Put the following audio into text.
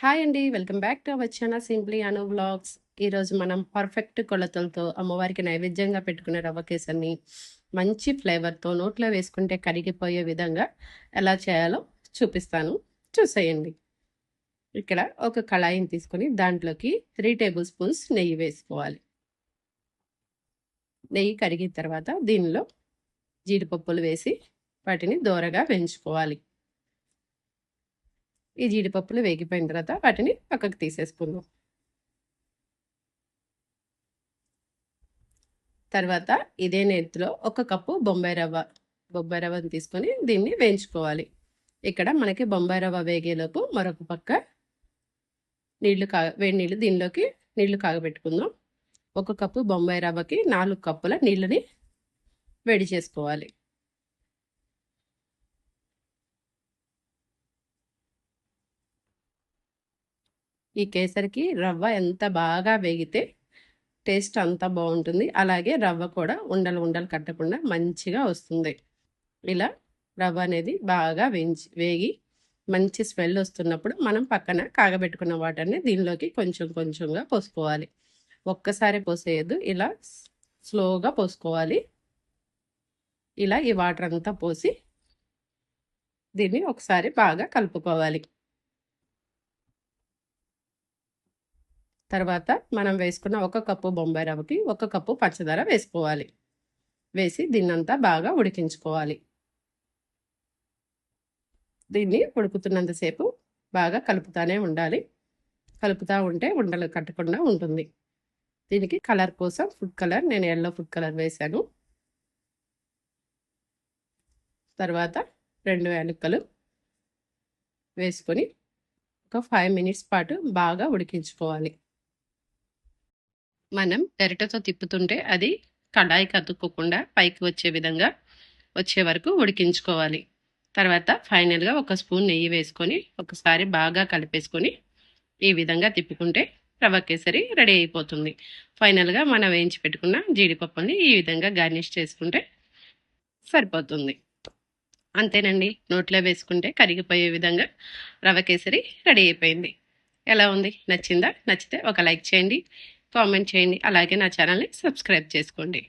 Hi అండి welcome back to our channel simply Anu vlogs. ఈరోజు మనం పర్ఫెక్ట్ కొలతలతో అమ్మవారికి నైవేద్యంగా పెట్టుకునే రవ్వ కేసరిని మంచి ఫ్లేవర్తో నోట్లో వేసుకుంటే కరిగిపోయే విధంగా ఎలా చేయాలో చూపిస్తాను. చూసేయండి. ఇక్కడ ఒక కళాయిని తీసుకొని దాంట్లోకి త్రీ టేబుల్ స్పూన్స్ నెయ్యి వేసుకోవాలి. నెయ్యి కరిగిన తర్వాత దీనిలో జీడిపప్పులు వేసి వాటిని దోరగా వేయించుకోవాలి. ఈ జీడిపప్పులు వేగిపోయిన తర్వాత వాటిని పక్కకు తీసేసుకుందాం. తర్వాత ఇదే నేతిలో ఒక కప్పు బొంబాయి రవ్వ బొంబాయి రవ్వను తీసుకొని దీన్ని వేయించుకోవాలి. ఇక్కడ మనకి బొంబాయి రవ్వ వేగేలోపు మరొక పక్క నీళ్ళు కా వేడి నీళ్ళు దీనిలోకి నీళ్ళు కాగబెట్టుకుందాం. ఒక కప్పు బొంబాయి రవ్వకి నాలుగు కప్పుల నీళ్ళని వేడి చేసుకోవాలి. ఈ కేసరికి రవ్వ ఎంత బాగా వేగితే టేస్ట్ అంత బాగుంటుంది. అలాగే రవ్వ కూడా ఉండలు ఉండలు కట్టకుండా మంచిగా వస్తుంది. ఇలా రవ్వ అనేది బాగా వేయించి వేగి మంచి స్మెల్ వస్తున్నప్పుడు మనం పక్కన కాగబెట్టుకున్న వాటర్ని దీనిలోకి కొంచెం కొంచెంగా పోసుకోవాలి. ఒక్కసారి పోసేయద్దు. ఇలా స్లోగా పోసుకోవాలి. ఇలా ఈ వాటర్ అంతా పోసి దీన్ని ఒకసారి బాగా కలుపుకోవాలి. తర్వాత మనం వేసుకున్న ఒక కప్పు బొంబాయి రవ్వకి ఒక కప్పు పంచదార వేసుకోవాలి. వేసి దీన్నంతా బాగా ఉడికించుకోవాలి. దీన్ని ఉడుకుతున్నంతసేపు బాగా కలుపుతానే ఉండాలి. కలుపుతూ ఉంటే ఉండలు కట్టకుండా ఉంటుంది. దీనికి కలర్ కోసం ఫుడ్ కలర్ నేను ఎల్లో ఫుడ్ కలర్ వేశాను. తర్వాత రెండు యాలక్కలు వేసుకొని ఒక ఫైవ్ మినిట్స్ పాటు బాగా ఉడికించుకోవాలి. మనం గరిటతో తిప్పుతుంటే అది కడాయికి అతుక్కోకుండా పైకి వచ్చే విధంగా వచ్చే వరకు ఉడికించుకోవాలి. తర్వాత ఫైనల్గా ఒక స్పూన్ నెయ్యి వేసుకొని ఒకసారి బాగా కలిపేసుకొని ఈ విధంగా తిప్పుకుంటే రవ్వ కేసరి రెడీ అయిపోతుంది. ఫైనల్గా మనం వేయించి పెట్టుకున్న జీడిపప్పుని ఈ విధంగా గార్నిష్ చేసుకుంటే సరిపోతుంది. అంతేనండి. నోట్లో వేసుకుంటే కరిగిపోయే విధంగా రవ్వ కేసరి రెడీ అయిపోయింది. ఎలా ఉంది? నచ్చిందా? నచ్చితే ఒక లైక్ చేయండి. కామెంట్ చేయండి. అలాగే నా ఛానల్ని సబ్స్క్రైబ్ చేసుకోండి.